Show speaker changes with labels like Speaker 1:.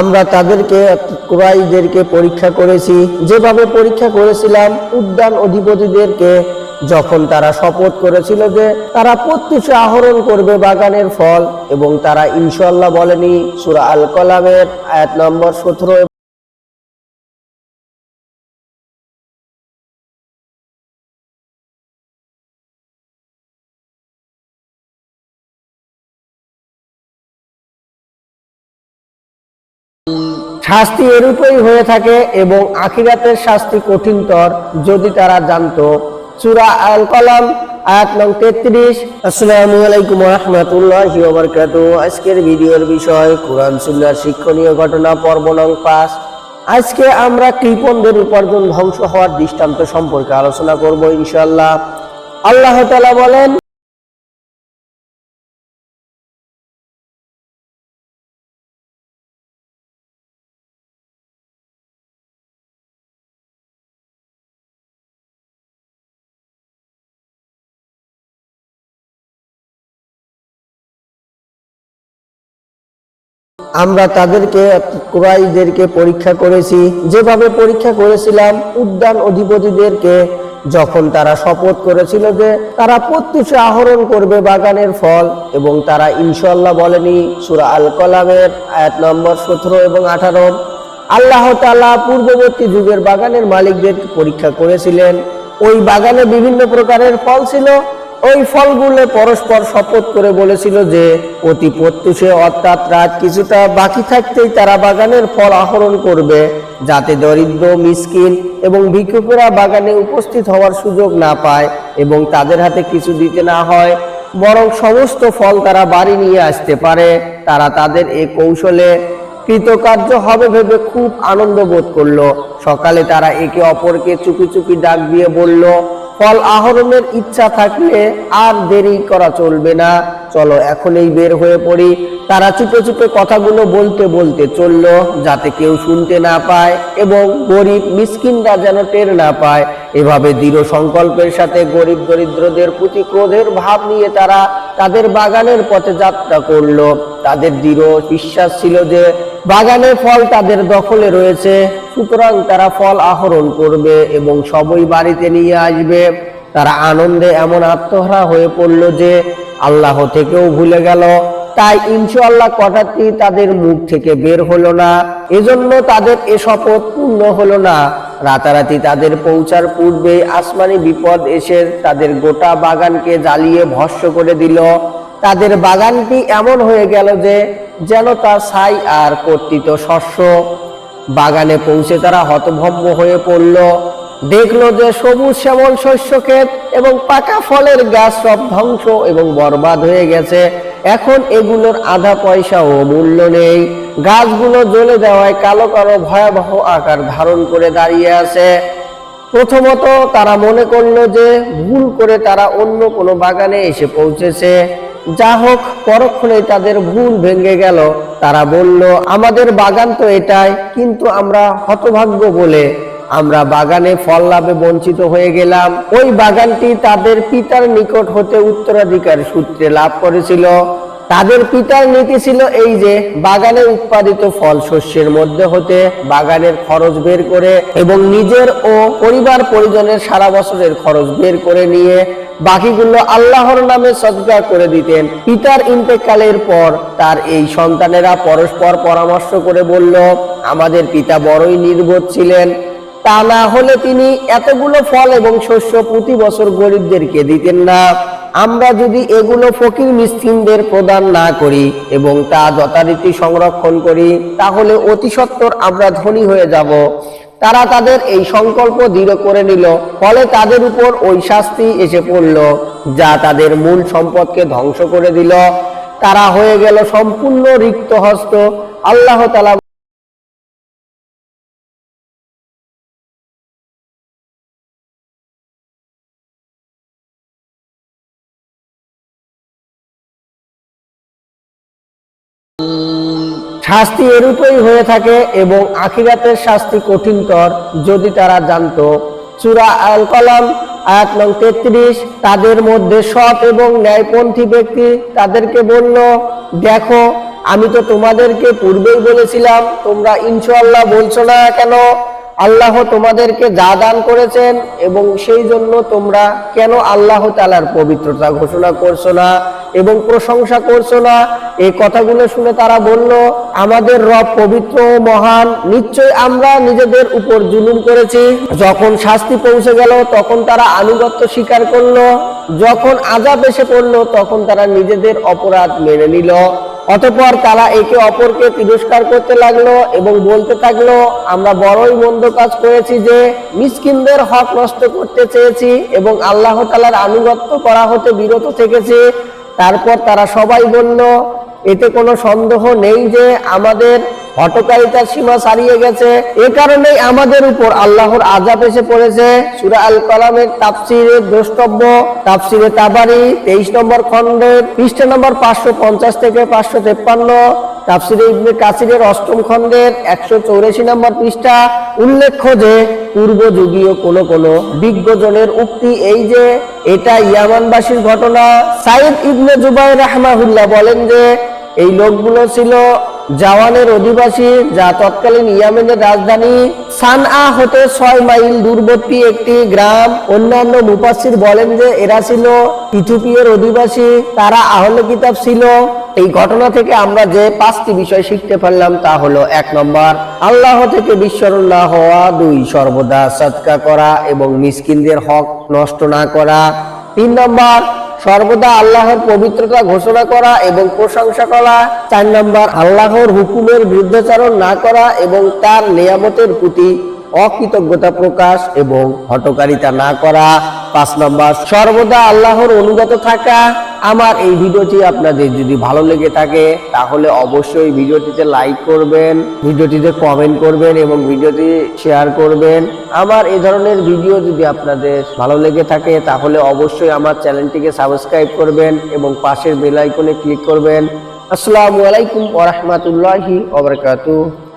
Speaker 1: আমরা তাদেরকে কুরাইদেরকে পরীক্ষা করেছি। যেভাবে পরীক্ষা করেছিলাম, উদ্যান অধিপতিদেরকে যখন তারা শপথ করেছিল যে তারা প্রত্যুষে আহরণ করবে বাগানের ফল এবং তারা ইনশাল্লাহ বলেনি, সুরা আল কলামের আয়াত নম্বর সতেরো শাস্তি এরূপই হয়ে থাকে এবং আখিরাতের শাস্তি কঠিনতর যদি তারা জানতো। সূরা আল কলাম আয়াত নং তেত্রিশ। আসসালামু আলাইকুম রহমতুল্লাহ আজকের ভিডিওর বিষয় কোরআন সুন্নার শিক্ষণীয় ঘটনা, পর্ব নং পাঁচ। আজকে আমরা কৃপণদের উপার্জন ধ্বংস হওয়ার দৃষ্টান্ত সম্পর্কে আলোচনা করব ইনশাআল্লাহ। আল্লাহ তালা বলেন আমরা তাদেরকে কুরাইদেরকে পরীক্ষা করেছি। যেভাবে পরীক্ষা করেছিলাম, উদ্যান অধিপতিদেরকে যখন তারা শপথ করেছিল যে তারা প্রত্যুষে আহরণ করবে বাগানের ফল এবং তারা ইনশাল্লাহ বলেনি, সুরা আল কলামের আয়াত নম্বর সতেরো এবং আঠারো, আল্লাহ তাআলা পূর্ববর্তী যুগের বাগানের মালিকদের পরীক্ষা করেছিলেন। ওই বাগানে বিভিন্ন প্রকারের ফল ছিল ওই ফলগুলো পরস্পর শপথ করে বলেছিল যে, অতি প্রত্যুষে অর্থাৎ রাত কিছুটা বাকি থাকতেই তারা বাগানের ফল আহরণ করবে, যাতে দরিদ্র, মিসকিন এবং ভিক্ষুকেরা বাগানে উপস্থিত হওয়ার সুযোগ না পায় এবং তাদের হাতে কিছু দিতে না হয়। বরং সমস্ত ফল তারা বাড়ি নিয়ে আসতে পারে। তারা তাদের এই কৌশলে কৃতকার্য হবে ভেবে খুব আনন্দ বোধ করল। সকালে তারা একে অপরকে চুপি চুপি ডাক দিয়ে বলল ফল আহরণের ইচ্ছা থাকলে আর দেরি করা চলবে না। চলো এখন এই বের হয়ে পড়ি। তারা চুপে চুপে কথাগুলো বলতে বলতে চলল, যাতে কেউ শুনতে না পায় এবং গরিব মিসকিনরা যেন টের না পায়। এভাবে দৃঢ় সংকল্পের সাথে গরিব দরিদ্রদের প্রতি ক্রোধের ভাব নিয়ে তারা তাদের বাগানের পথে যাত্রা করল। তাদের দৃঢ় বিশ্বাস ছিল যে বাগানের ফল তাদের দখলে রয়েছে, সুতরাং তারা ফল আহরণ করবে এবং সবই বাড়িতে নিয়ে আসবে। তারা আনন্দে এমন আত্মহারা হয়ে পড়ল যে, আল্লাহ থেকেও ভুলে গেল। তাই ইনশাআল্লাহ কথাটি তাদের মুখ থেকে বের হলো না। এজন্য তাদের এ শপথ পূর্ণ হলো না। রাতারাতি তাদের পৌঁছার পূর্বে আসমানি বিপদ এসে তাদের গোটা বাগানকে জ্বালিয়ে ভস্য করে দিল। তাদের বাগানটি এমন হয়ে গেল যে, যেন তার ছাই আর কর্তৃত শস্য। বাগানে পৌঁছে তারা হতভম্ব হয়ে পড়ল। দেখল যে সবুজ শ্যামল শস্য ক্ষেত এবং পাকা ফলের গাছ সব ধ্বংস এবং বরবাদ হয়ে গেছে। এখন এগুলোর আধা পয়সাও মূল্য নেই। গাছগুলো জ্বলে দেওয়ায় কালো কালো ভয়াবহ আকার ধারণ করে দাঁড়িয়ে আছে। প্রথমত তারা মনে করল যে ভুল করে তারা অন্য কোনো বাগানে এসে পৌঁছেছে। যা হোক পরক্ষণে তাদের ভুল ভেঙে গেল। তারা বলল, আমাদের বাগান তো এটাই, কিন্তু আমরা হতভাগ্য বলে আমরা বাগানে ফল লাভে বঞ্চিত হয়ে গেলাম। ওই বাগানটি তাদের পিতার নিকট হতে উত্তরাধিকার সূত্রে লাভ করেছিল। তাদের পিতার নীতি ছিল এই যে, বাগানে উৎপাদিত ফল শস্যের মধ্যে হতে বাগানের খরচ বের করে এবং নিজের ও পরিবার পরিজনের সারা বছরের খরচ বের করে নিয়ে বাকিগুলো আল্লাহর নামে সদকা করে দিতেন। পিতার ইন্তেকালের পর তার এই সন্তানেরা পরস্পর পরামর্শ করে বলল, আমাদের পিতা বড়ই নির্বোধ ছিলেন। তা না হলে তিনি এতগুলো ফল এবং শস্য প্রতি বছর গরিবদেরকে দিতেন না। আমরা যদি এগুলো ফকির মিসকিনদের প্রদান না করি এবং তা যথারীতি সংরক্ষণ করি, তাহলে অতি সত্বর আমরা ধনী হয়ে যাব। তারা তাদের এই সংকল্প দৃঢ় করে নিল, ফলে তাদের উপর ওই শাস্তি এসে পড়ল, যা তাদের মূল সম্পদকে ধ্বংস করে দিল। তারা হয়ে গেল সম্পূর্ণ রিক্ত হস্ত আল্লাহ তালা শাস্তি এরূপই হয়ে থাকে এবং আখিরাতের শাস্তি কঠিনতর যদি তারা জানত। চূড়া আল কলাম আয়াত নং তেত্রিশ, তাদের মধ্যে সৎ এবং ন্যায়পন্থী ব্যক্তি তাদেরকে বলল, দেখো, আমি তো তোমাদেরকে পূর্বেই বলেছিলাম, তোমরা ইনশাল্লাহ বলছো না কেন? আল্লাহ তোমাদেরকে যা দান করেছেন এবং সেই জন্য তোমরা কেন আল্লাহ তালার পবিত্রতা ঘোষণা করছ না এবং প্রশংসা করছ না? এই কথাগুলো শুনে তারা বলল, আমাদের রব পবিত্র মহান নিশ্চয় আমরা নিজেদের উপর জুলুম করেছি। যখন শাস্তি পৌঁছে গেল, তখন তারা আনুগত্য স্বীকার করল। যখন আজাব এসে পড়ল, তখন তারা নিজেদের অপরাধ মেনে নিল। অতঃপর তারা একে অপরকে তিরস্কার করতে লাগল এবং বলতে থাকল, আমরা বড়ই মন্দ কাজ করেছি যে মিসকিনদের হক নষ্ট করতে চেয়েছি এবং আল্লাহ তালার আনুগত্য করা হতে বিরত থেকেছে। তারপর তারা সবাই বলল এতে কোনো সন্দেহ নেই যে আমাদের হটকারিতার সীমা ছাড়িয়ে গেছে। এ কারণেই আমাদের উপর আল্লাহর আজাব এসে পড়েছে। সুরা আল কালামের তাফসিরের দ্রষ্টব্য, তাফসিরে তাবারি, তেইশ নম্বর খণ্ডের পৃষ্ঠা নম্বর পাঁচশো পঞ্চাশ থেকে পাঁচশো তেপ্পান্ন। তাফসিরে ইবনে কাসিরের অষ্টম খণ্ডের একশো চৌরাশি নম্বর পৃষ্ঠা উল্লেখ্য যে, পূর্ব যুগীয় কোন কোন বিজ্ঞজনের উক্তি এই যে, এটা ইয়ামানবাসীর ঘটনা। সাইদ ইবনে জুবাই রাহমাহুল্লাহ বলেন যে, এই লোকগুলো ছিল জাওয়ানের অধিবাসী যা তৎকালীন ইয়ামেনের রাজধানী সানআ হতে ছয় মাইল দূরবর্তী একটি গ্রাম। অন্যান্য মুফাসসির বলেন যে, এরা ছিল ইথিওপিয়ার অধিবাসী, তারা আহলে কিতাব ছিল। এই ঘটনা থেকে আমরা যে পাঁচটি বিষয় শিখতে পারলাম তা হলো এক নম্বর, আল্লাহ থেকে না হওয়া, দুই, সর্বদা সৎকা করা এবং মিসকিনদের হক নষ্ট না করা। তিন নম্বর, সর্বদা আল্লাহর পবিত্রতা ঘোষণা করা এবং প্রশংসা করা। চার নম্বর, আল্লাহর হুকুমের বিরুদ্ধাচারণ না করা এবং তার নিয়ামতের প্রতি অকৃতজ্ঞতা প্রকাশ এবং হটকারিতা না করা। পাঁচ নম্বর, সর্বদা আল্লাহর অনুগত থাকা। আমার এই ভিডিওটি আপনাদের যদি ভালো লেগে থাকে, তাহলে অবশ্যই ভিডিওটিতে লাইক করবেন, ভিডিওটিতে কমেন্ট করবেন এবং ভিডিওটি শেয়ার করবেন। আমার এই ধরনের ভিডিও যদি আপনাদের ভালো লেগে থাকে, তাহলে অবশ্যই আমার চ্যানেলটিকে সাবস্ক্রাইব করবেন এবং পাশের বেল আইকনে ক্লিক করবেন। আসসালামু আলাইকুম ওয়া রাহমাতুল্লাহি ওয়া বারাকাতুহু।